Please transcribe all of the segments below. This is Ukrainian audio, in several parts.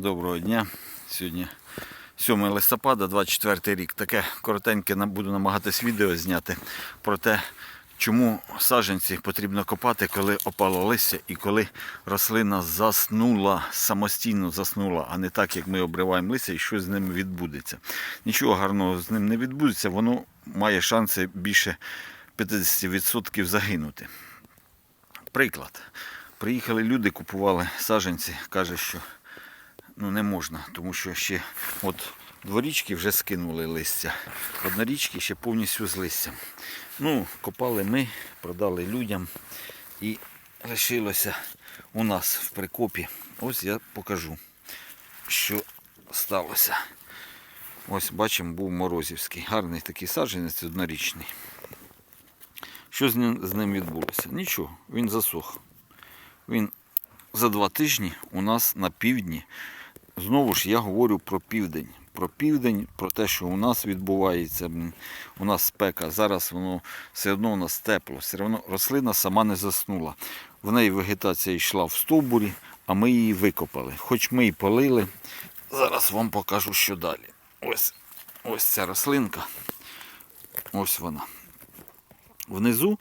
Доброго дня. Сьогодні 7 листопада, 24 рік. Таке коротеньке буду намагатись відео зняти про те, чому саджанці потрібно копати, коли опало листя і коли рослина заснула, самостійно заснула, а не так, як ми обриваємо листя і що з ним відбудеться. Нічого гарного з ним не відбудеться, воно має шанси більше 50% загинути. Приклад. Приїхали люди, купували саджанці, каже, що ну, не можна, тому що ще от дворічки вже скинули листя, однорічки ще повністю з листям. Ну, копали ми, продали людям і лишилося у нас в прикопі. Ось я покажу, що сталося. Ось бачимо, був Морозівський. Гарний такий саджанець однорічний. Що з ним, з ним відбулося? Нічого, він засох. Він за два тижні у нас на півдні. Знову ж я говорю про південь. Про південь, про те, що у нас відбувається. У нас спека. Зараз воно все одно у нас тепло. Все одно рослина сама не заснула. В неї вегетація йшла в стовбурі, а ми її викопали. Хоч ми і полили. Зараз вам покажу, що далі. Ось, ось ця рослинка. Ось вона. Внизу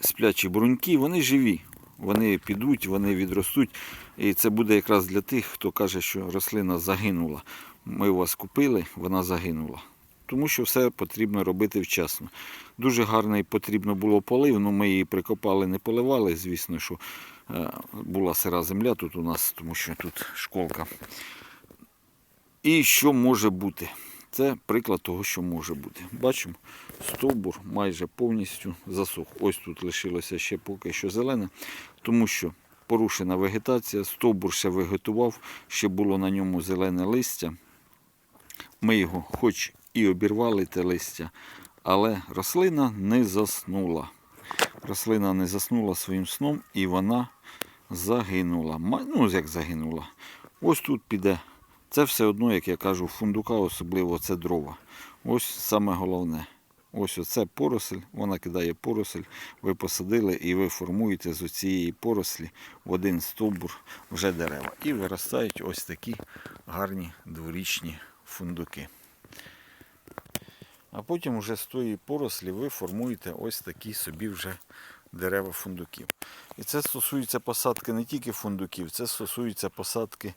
сплячі бруньки, вони живі. Вони підуть, вони відростуть. І це буде якраз для тих, хто каже, що рослина загинула. Ми вас купили, вона загинула. Тому що все потрібно робити вчасно. Дуже гарний потрібно було полив, ну ми її прикопали, не поливали. Звісно, що е, була сира земля тут у нас, тому що тут школка. І що може бути? Це приклад того, що може бути. Бачимо, стовбур майже повністю засох. Ось тут лишилося ще поки що зелене, тому що порушена вегетація, стовбур ще вегетував, ще було на ньому зелене листя. Ми його хоч і обірвали те листя, але рослина не заснула. Рослина не заснула своїм сном і вона загинула. Ну, як загинула. Ось тут піде. Це все одно, як я кажу, фундука, особливо це дрова. Ось саме головне. Ось оце поросль, вона кидає поросль, ви посадили і ви формуєте з цієї порослі в один стовбур вже дерева. І виростають ось такі гарні дворічні фундуки. А потім вже з тої порослі ви формуєте ось такі собі вже дерева фундуків. І це стосується посадки не тільки фундуків, це стосується посадки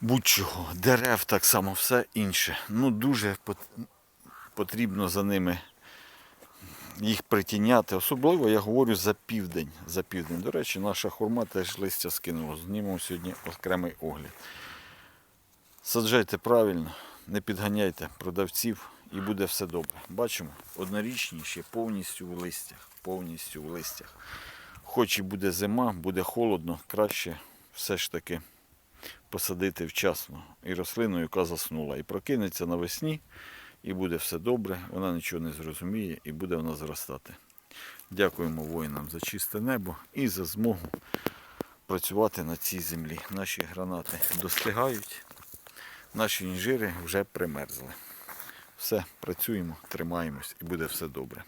будь-чого, дерев, так само все інше. Ну дуже потрібно за ними їх притіняти. Особливо я говорю за південь. За південь. До речі, наша хурма теж листя скинула. Знімемо сьогодні окремий огляд. Саджайте правильно, не підганяйте продавців і буде все добре. Бачимо, однорічні ще повністю в листях. Повністю в листях. Хоч і буде зима, буде холодно, краще все ж таки посадити вчасно і рослину, яка заснула. І прокинеться навесні, і буде все добре, вона нічого не зрозуміє і буде вона зростати. Дякуємо воїнам за чисте небо і за змогу працювати на цій землі. Наші гранати достигають, наші інжири вже примерзли. Все, працюємо, тримаємось і буде все добре.